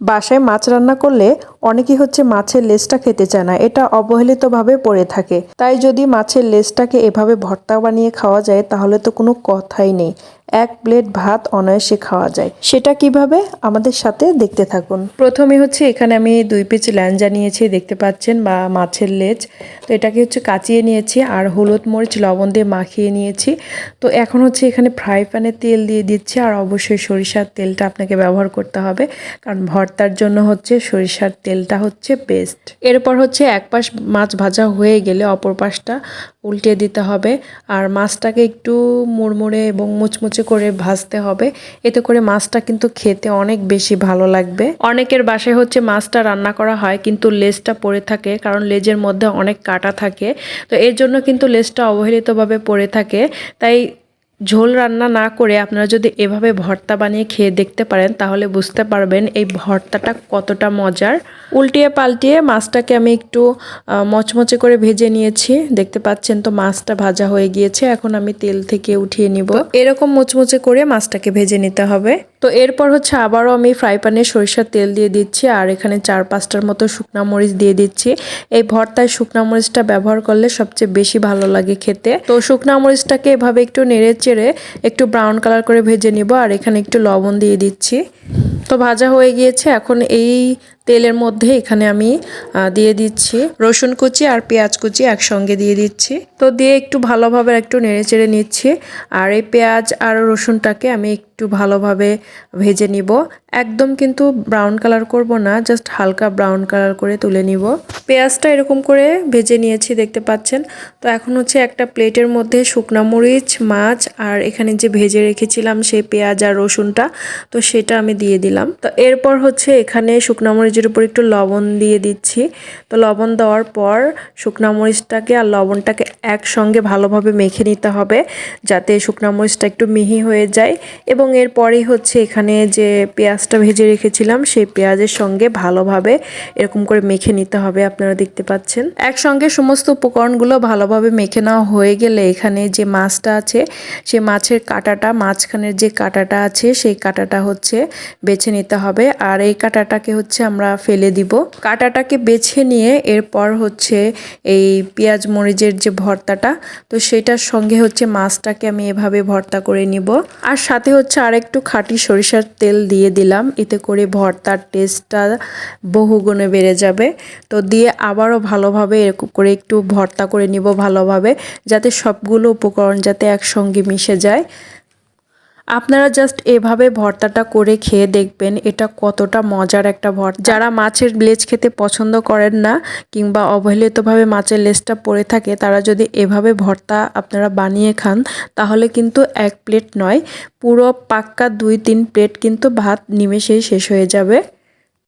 বাসায় মাছ রান্না করলে অনেকেই হচ্ছে মাছের লেজটা খেতে চায় না, এটা অবহেলিতভাবে পড়ে থাকে। তাই যদি মাছের লেজটাকে এভাবে ভর্তা বানিয়ে খাওয়া যায়, তাহলে তো কোনো কথাই নেই। এক প্লেট ভাত অনায়াসে খাওয়া যায়। সেটা কীভাবে? আমাদের সাথে দেখতে থাকুন। প্রথমে হচ্ছে এখানে আমি দুই পিস ল্যাঞ্জা নিয়েছি, দেখতে পাচ্ছেন, বা মাছের লেজ। তো এটাকে হচ্ছে কাচিয়ে নিয়েছি, আর হলুদ মরিচ, লবণ দিয়ে মাখিয়ে নিয়েছি। তো এখন হচ্ছে এখানে ফ্রাই প্যানে তেল দিয়ে দিচ্ছি, আর অবশ্যই সরিষার তেলটা আপনাকে ব্যবহার করতে হবে। কারণ ভর্তার জন্য হচ্ছে সরিষার তেলটা হচ্ছে বেস্ট এরপর হচ্ছে এক পাশ মাছ ভাজা হয়ে গেলে অপর পাশটা উল্টে দিতে হবে। আর মাছটাকে একটু মুড়মুড়ে এবং মুচমুচে করে ভাজতে হবে। এতে করে মাছটা কিন্তু খেতে অনেক বেশি ভালো লাগবে। অনেকের বাসায় হচ্ছে মাছটা রান্না করা হয়, কিন্তু লেজটা পড়ে থাকে, কারণ লেজের মধ্যে অনেক কাটা থাকে। তো এর জন্য কিন্তু লেজটা অবহেলিতভাবে পড়ে থাকে। তাই ঝোল রান্না না করে আপনারা যদি এভাবে ভর্তা বানিয়ে খেয়ে দেখতে পারেন তাহলে বুঝতে পারবেন এই ভর্তাটা কতটা মজার। উল্টিয়ে পাল্টিয়ে মাছটাকে আমি একটু মচমচে করে ভেজে নিয়েছি। দেখতে পাচ্ছেন তো মাছটা ভাজা হয়ে গিয়েছে। এখন আমি তেল থেকে উঠিয়ে নিব। এরকম মুচমুচে করে মাছটাকে ভেজে নিতে হবে। তো এরপর হচ্ছে আবারও আমি ফ্রাই প্যানে সরিষার তেল দিয়ে দিচ্ছি আর এখানে চার পাঁচটার মতো শুকনা মরিচ দিয়ে দিচ্ছি। এই ভর্তায় শুকনা মরিচটা ব্যবহার করলে সবচেয়ে বেশি ভালো লাগে খেতে। তো শুকনা মরিচটাকে এভাবে একটু নেড়ে চেড়ে একটু ব্রাউন কালার করে ভেজে নিব আর এখানে একটু লবণ দিয়ে দিচ্ছি। তো ভাজা হয়ে গিয়েছে, এখন এই তেলের মধ্যে এখানে আমি দিয়ে দিচ্ছি রসুন কুচি আর পেঁয়াজ কুচি একসঙ্গে দিয়ে দিচ্ছি। তো দিয়ে একটু ভালোভাবে একটু নেড়ে চেড়ে নিচ্ছি, আর এই পেঁয়াজ আর রসুনটাকে আমি একটু ভালোভাবে ভেজে নিব। একদম কিন্তু ব্রাউন কালার করব না জাস্ট হালকা ব্রাউন কালার করে তুলে নিব। পেঁয়াজটা এরকম করে ভেজে নিয়েছি, দেখতে পাচ্ছেন? তো এখন হচ্ছে একটা প্লেটের মধ্যে শুকনা মরিচ, মাছ আর এখানে যে ভেজে রেখেছিলাম সেই পেঁয়াজ আর রসুনটা, তো সেটা আমি দিয়ে দিলাম। তো এরপর হচ্ছে এখানে শুকনা মরিচের উপর একটু লবণ দিয়ে দিচ্ছি। তো লবণ দেওয়ার পর শুকনা মরিচটাকে আর লবণটাকে একসঙ্গে ভালোভাবে মেখে নিতে হবে, যাতে শুকনা মরিচটা একটু মিহি হয়ে যায় এবং এরপরেই হচ্ছে এখানে যে পেঁয়াজটা ভেজে রেখেছিলাম, সেই পেঁয়াজের সঙ্গে ভালোভাবে এরকম করে মেখে নিতে হবে, আপনারা দেখতে পাচ্ছেন। একসঙ্গে সমস্ত উপকরণগুলো ভালোভাবে মেখে নেওয়া হয়ে গেলে এখানে যে মাছটা আছে, সে মাছের কাঁটাটা, মাঝখানের যে কাঁটাটা আছে, সেই কাঁটাটা হচ্ছে বেছে নিতে হবে। আর এই কাঁটাটাকে হচ্ছে আমরা ফেলে দিব। কাঁটাটাকে বেছে নিয়ে এরপর হচ্ছে এই পেঁয়াজ মরিচের যে ভর্তাটা, তো সেটার সঙ্গে হচ্ছে মাছটাকে আমি এভাবে ভর্তা করে নিব। আর সাথে হচ্ছে আরেকটু খাঁটি সরিষার তেল দিয়ে দিলাম। এতে করে ভর্তার টেস্টটা বহুগুণে বেড়ে যাবে। তো দিয়ে আবারও ভালোভাবে এরকম করে একটু ভর্তা করে নিব ভালোভাবে, যাতে সবগুলো উপকরণ যাতে একসঙ্গে মিশে যায়। আপনারা জাস্ট এভাবে ভর্তাটা করে খেয়ে দেখবেন এটা কতটা মজার একটা ভর্তা। যারা মাছের লেজ খেতে পছন্দ করেন না, কিংবা অবহেলিতভাবে মাছের লেজটা পড়ে থাকে, তারা যদি এভাবে ভর্তা আপনারা বানিয়ে খান, তাহলে কিন্তু এক প্লেট নয়, পুরো পাক্কা দুই তিন প্লেট কিন্তু ভাত নিমেষেই শেষ হয়ে যাবে।